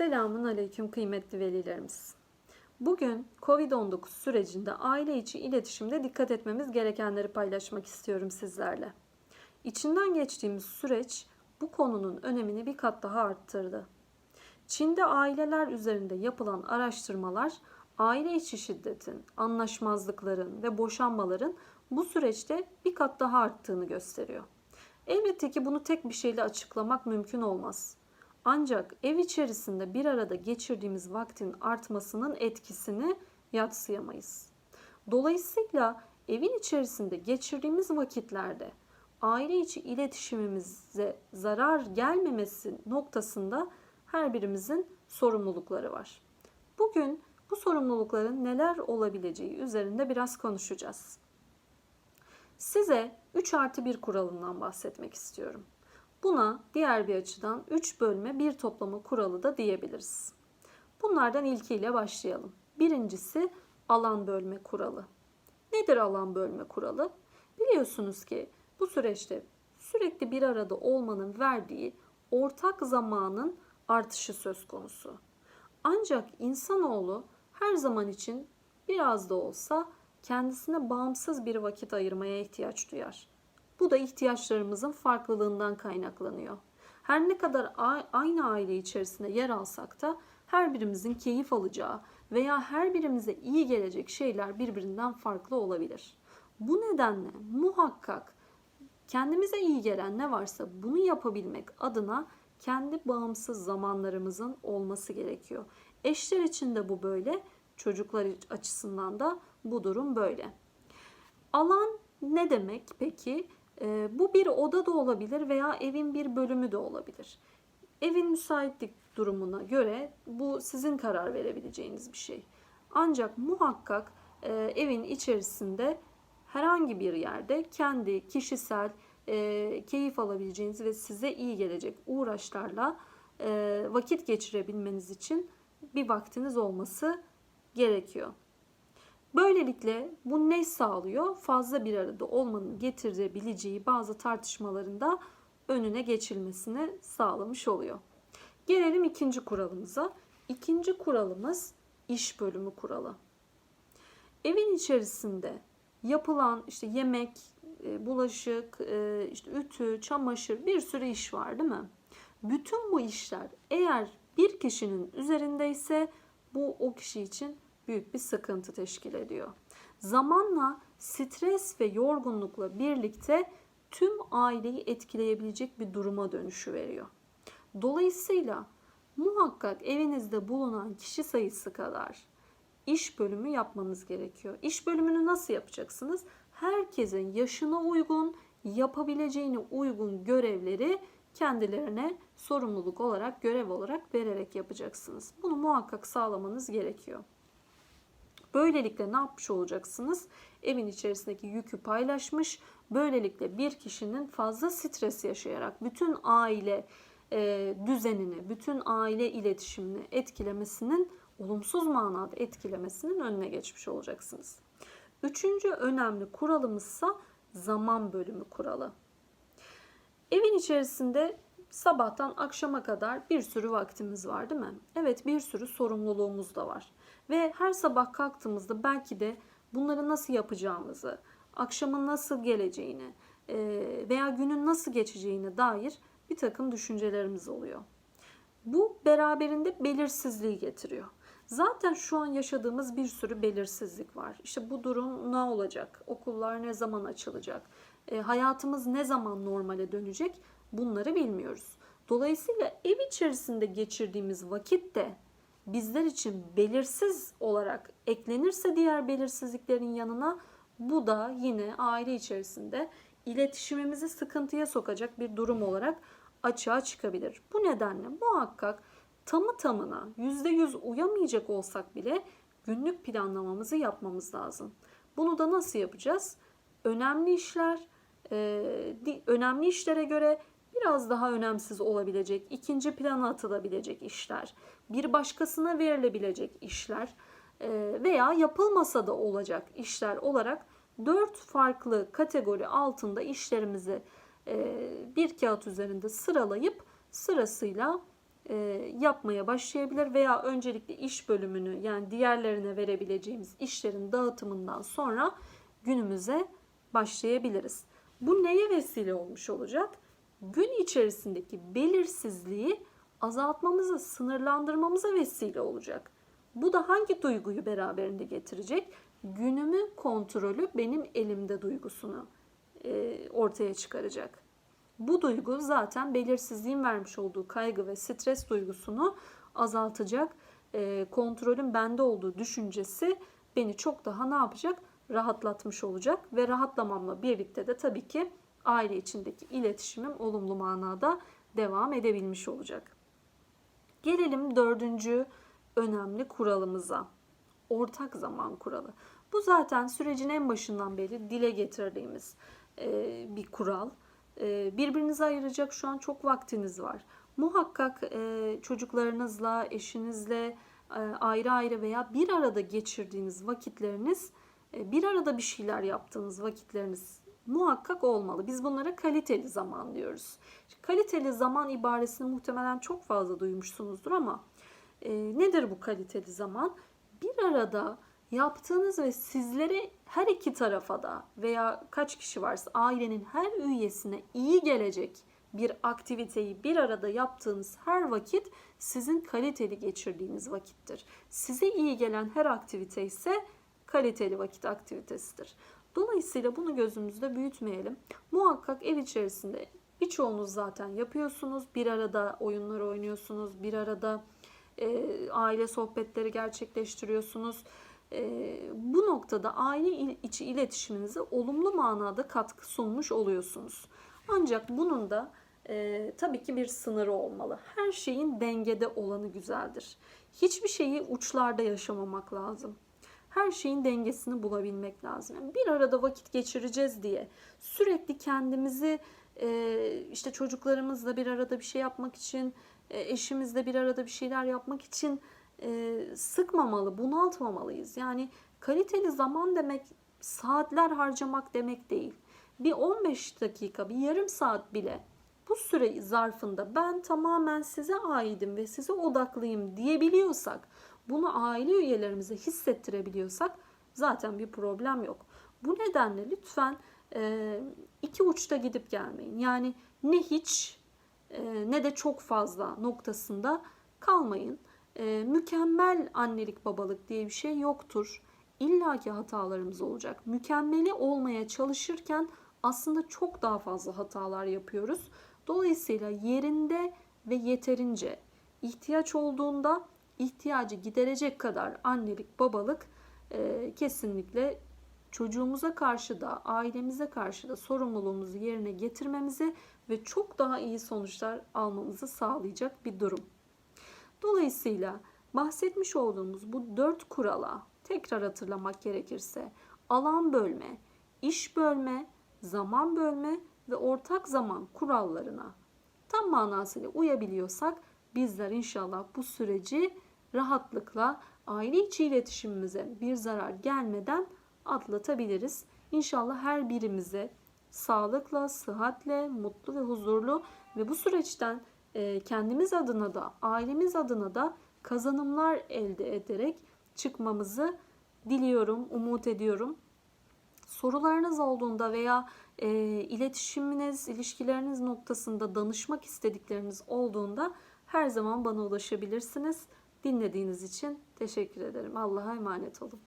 Selamun Aleyküm kıymetli velilerimiz. Bugün Covid-19 sürecinde aile içi iletişimde dikkat etmemiz gerekenleri paylaşmak istiyorum sizlerle. İçinden geçtiğimiz süreç bu konunun önemini bir kat daha arttırdı. Çin'de aileler üzerinde yapılan araştırmalar aile içi şiddetin, anlaşmazlıkların ve boşanmaların bu süreçte bir kat daha arttığını gösteriyor. Elbette ki bunu tek bir şeyle açıklamak mümkün olmaz. Ancak ev içerisinde bir arada geçirdiğimiz vaktin artmasının etkisini yatsıyamayız. Dolayısıyla evin içerisinde geçirdiğimiz vakitlerde aile içi iletişimimize zarar gelmemesi noktasında her birimizin sorumlulukları var. Bugün bu sorumlulukların neler olabileceği üzerinde biraz konuşacağız. Size 3 artı 1 kuralından bahsetmek istiyorum. Buna diğer bir açıdan 3 bölme 1 toplama kuralı da diyebiliriz. Bunlardan ilkiyle başlayalım. Birincisi alan bölme kuralı. Nedir alan bölme kuralı? Biliyorsunuz ki bu süreçte sürekli bir arada olmanın verdiği ortak zamanın artışı söz konusu. Ancak insanoğlu her zaman için biraz da olsa kendisine bağımsız bir vakit ayırmaya ihtiyaç duyar. Bu da ihtiyaçlarımızın farklılığından kaynaklanıyor. Her ne kadar aynı aile içerisinde yer alsak da her birimizin keyif alacağı veya her birimize iyi gelecek şeyler birbirinden farklı olabilir. Bu nedenle muhakkak kendimize iyi gelen ne varsa bunu yapabilmek adına kendi bağımsız zamanlarımızın olması gerekiyor. Eşler için de bu böyle, çocuklar açısından da bu durum böyle. Alan ne demek peki? Ee, bu bir oda da olabilir veya evin bir bölümü de olabilir. Evin müsaitlik durumuna göre bu sizin karar verebileceğiniz bir şey. Ancak muhakkak e, evin içerisinde herhangi bir yerde kendi kişisel e, keyif alabileceğiniz ve size iyi gelecek uğraşlarla e, vakit geçirebilmeniz için bir vaktiniz olması gerekiyor. Böylelikle bu ne sağlıyor? Fazla bir arada olmanın getirebileceği bazı tartışmalarında önüne geçilmesini sağlamış oluyor. Gelelim ikinci kuralımıza. İkinci kuralımız iş bölümü kuralı. Evin içerisinde yapılan işte yemek, e, bulaşık, e, işte ütü, çamaşır bir sürü iş var değil mi? Bütün bu işler eğer bir kişinin üzerindeyse bu o kişi için büyük bir sıkıntı teşkil ediyor. Zamanla stres ve yorgunlukla birlikte tüm aileyi etkileyebilecek bir duruma dönüşü veriyor. Dolayısıyla muhakkak evinizde bulunan kişi sayısı kadar iş bölümü yapmanız gerekiyor. İş bölümünü nasıl yapacaksınız? Herkesin yaşına uygun, yapabileceğine uygun görevleri kendilerine sorumluluk olarak, görev olarak vererek yapacaksınız. Bunu muhakkak sağlamanız gerekiyor. Böylelikle ne yapmış olacaksınız? Evin içerisindeki yükü paylaşmış. Böylelikle bir kişinin fazla stres yaşayarak bütün aile e, düzenini, bütün aile iletişimini etkilemesinin olumsuz manada etkilemesinin önüne geçmiş olacaksınız. Üçüncü önemli kuralımızsa zaman bölümü kuralı. Evin içerisinde sabahtan akşama kadar bir sürü vaktimiz var değil mi? Evet bir sürü sorumluluğumuz da var. Ve her sabah kalktığımızda belki de bunları nasıl yapacağımızı, akşamın nasıl geleceğini e, veya günün nasıl geçeceğine dair bir takım düşüncelerimiz oluyor. Bu beraberinde belirsizliği getiriyor. Zaten şu an yaşadığımız bir sürü belirsizlik var. İşte bu durum ne olacak? Okullar ne zaman açılacak? E, hayatımız ne zaman normale dönecek? Bunları bilmiyoruz. Dolayısıyla ev içerisinde geçirdiğimiz vakit de bizler için belirsiz olarak eklenirse diğer belirsizliklerin yanına bu da yine aile içerisinde iletişimimizi sıkıntıya sokacak bir durum olarak açığa çıkabilir. Bu nedenle muhakkak tamı tamına %100 uyamayacak olsak bile günlük planlamamızı yapmamız lazım. Bunu da nasıl yapacağız? Önemli işler, önemli işlere göre biraz daha önemsiz olabilecek, ikinci plana atılabilecek işler, bir başkasına verilebilecek işler veya yapılmasa da olacak işler olarak dört farklı kategori altında işlerimizi bir kağıt üzerinde sıralayıp sırasıyla e, yapmaya başlayabilir veya öncelikle iş bölümünü yani diğerlerine verebileceğimiz işlerin dağıtımından sonra günümüze başlayabiliriz. Bu neye vesile olmuş olacak? Gün içerisindeki belirsizliği azaltmamıza, sınırlandırmamıza vesile olacak. Bu da hangi duyguyu beraberinde getirecek? Günümü kontrolü benim elimde duygusunu e, ortaya çıkaracak. Bu duygu zaten belirsizliğin vermiş olduğu kaygı ve stres duygusunu azaltacak. E, kontrolün bende olduğu düşüncesi beni çok daha ne yapacak? Rahatlatmış olacak ve rahatlamamla birlikte de tabii ki aile içindeki iletişimim olumlu manada devam edebilmiş olacak. Gelelim dördüncü önemli kuralımıza. Ortak zaman kuralı. Bu zaten sürecin en başından beri dile getirdiğimiz e, bir kural. E, birbirinize ayıracak şu an çok vaktiniz var. Muhakkak e, çocuklarınızla, eşinizle ayrı ayrı veya bir arada geçirdiğiniz vakitleriniz, bir arada bir şeyler yaptığınız vakitleriniz muhakkak olmalı. Biz bunlara kaliteli zaman diyoruz. Kaliteli zaman ibaresini muhtemelen çok fazla duymuşsunuzdur ama e, nedir bu kaliteli zaman? Bir arada yaptığınız ve sizlere her iki tarafa da veya kaç kişi varsa ailenin her üyesine iyi gelecek bir aktiviteyi bir arada yaptığınız her vakit sizin kaliteli geçirdiğiniz vakittir. Size iyi gelen her aktivite ise kaliteli vakit aktivitesidir. Dolayısıyla bunu gözümüzde büyütmeyelim. Muhakkak ev içerisinde birçoğunuz zaten yapıyorsunuz. Bir arada oyunlar oynuyorsunuz. Bir arada e, aile sohbetleri gerçekleştiriyorsunuz. E, bu noktada aile içi iletişiminize olumlu manada katkı sunmuş oluyorsunuz. Ancak bunun da e, tabii ki bir sınırı olmalı. Her şeyin dengede olanı güzeldir. Hiçbir şeyi uçlarda yaşamamak lazım her şeyin dengesini bulabilmek lazım. Yani bir arada vakit geçireceğiz diye sürekli kendimizi e, işte çocuklarımızla bir arada bir şey yapmak için, e, eşimizle bir arada bir şeyler yapmak için e, sıkmamalı, bunaltmamalıyız. Yani kaliteli zaman demek saatler harcamak demek değil. Bir 15 dakika, bir yarım saat bile bu süre zarfında ben tamamen size aidim ve size odaklıyım diyebiliyorsak bunu aile üyelerimize hissettirebiliyorsak zaten bir problem yok. Bu nedenle lütfen e, iki uçta gidip gelmeyin. Yani ne hiç e, ne de çok fazla noktasında kalmayın. E, mükemmel annelik babalık diye bir şey yoktur. İlla ki hatalarımız olacak. Mükemmeli olmaya çalışırken aslında çok daha fazla hatalar yapıyoruz. Dolayısıyla yerinde ve yeterince ihtiyaç olduğunda ihtiyacı giderecek kadar annelik, babalık e, kesinlikle çocuğumuza karşı da, ailemize karşı da sorumluluğumuzu yerine getirmemizi ve çok daha iyi sonuçlar almamızı sağlayacak bir durum. Dolayısıyla bahsetmiş olduğumuz bu dört kurala tekrar hatırlamak gerekirse alan bölme, iş bölme, zaman bölme ve ortak zaman kurallarına tam manasıyla uyabiliyorsak bizler inşallah bu süreci rahatlıkla aile içi iletişimimize bir zarar gelmeden atlatabiliriz. İnşallah her birimize sağlıkla, sıhhatle, mutlu ve huzurlu ve bu süreçten e, kendimiz adına da, ailemiz adına da kazanımlar elde ederek çıkmamızı diliyorum, umut ediyorum. Sorularınız olduğunda veya e, iletişiminiz, ilişkileriniz noktasında danışmak istedikleriniz olduğunda her zaman bana ulaşabilirsiniz. Dinlediğiniz için teşekkür ederim. Allah'a emanet olun.